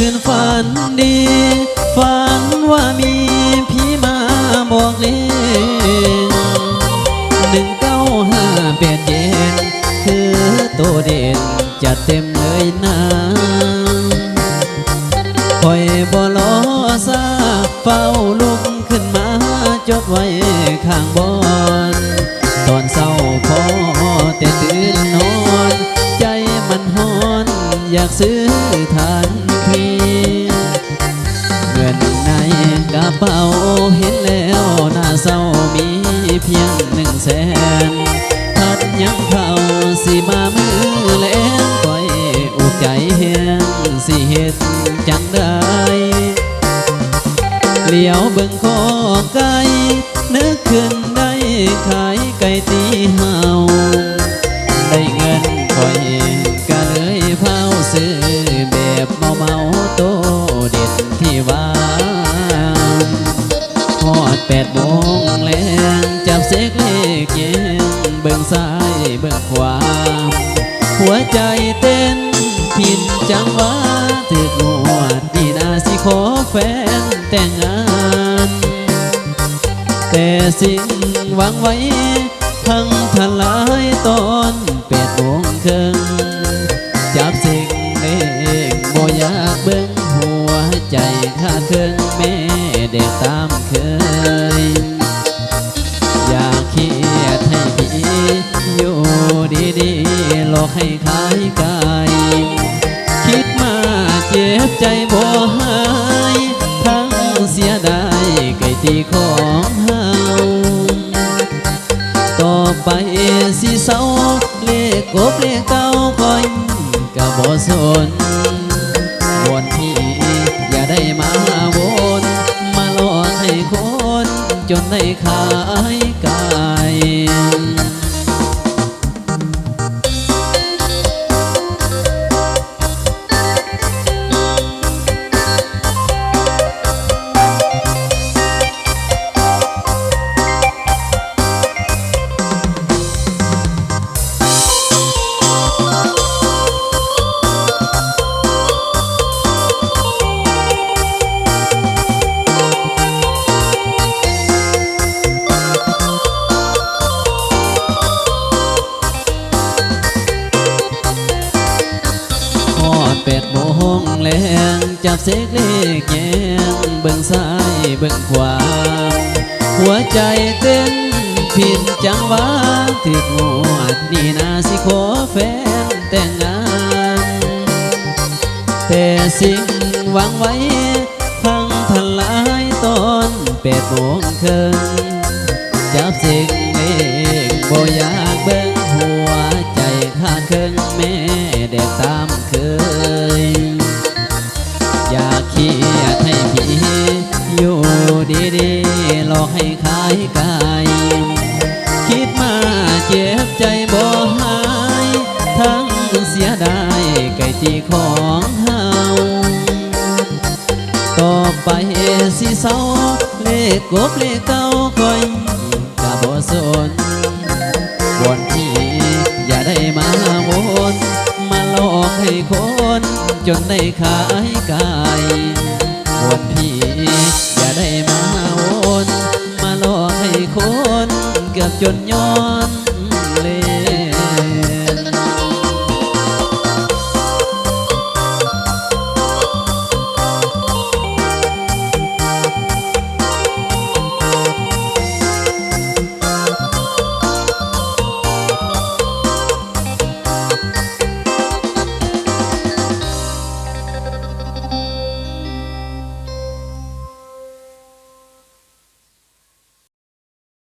คืนฝันดี ฝันว่ามีพี่มาบอกเลนหนึ่งเก้าห้าเปดเย็น คือโตเด่นจัดเต็มเลยนะคอยบ่ลอซาเฝ้าลุกขึ้นมาจดไว้ข้างบอนตอนเศร้าพอแต่ตื่นนอน ใจมันหอนอยากซื้อทาน เป๋าเห็นแล้วน่าเศร้ามีเพียงหนึ่งแสนพัดยังเขาสิมามือแลงปล่อยอุกใจแหงสิเฮ็ดจังได้เลี้ยวเบิ่งคอไก่นึกขึ้นได้ขายไก่ตีเฮาได้เงินคอยก็เลยเผาซื้อ งแลงจับเสกเลขเย็นเบิ่งซ้ายเบิ่งขวา หัวใจเต้นผิดจังหวะถึกงวดดีนาสิขอแฟนแต่งงาน แต่สิ่งหวังไว้พังทลายตอนแปดโมงครึ่งจับสิ่งเล็กบ่อยากเบิ่งหัวใจข้าเครื่องแม่เด็กตามเคย อกให้ขายกายคิดมาเจ็บใจบ่หายทั้งเสียดายไก่ตีของเฮาต่อไปสิเศร้าเลขกบเลขเก้าคอยกะบ่สนวนพี่อย่าได้มาวนมาหลอกให้คนจนได้ขายก จับเสกเลขแยงเบิ่งซ้ายเบิ่งขวา หัวใจเต้นผิดจังหวะถึกงวดนี่นาสิขอแฟนแต่งงาน แต่สิ่งหวังไว้พังทลายตอนแปดโมงครึ่งจับสิ่งเลขบ่อยากเบิ่งหัวใจขาเครื่องแม่เด็กตามเค ขกบเลขเก้าคอยกะบ่สนวนที่อย่าได้มาวนมาหลอกให้คน จนได้ขายกายวนพี่อย่าได้มาวนมาหลอกให้คน เกือบจนย้อน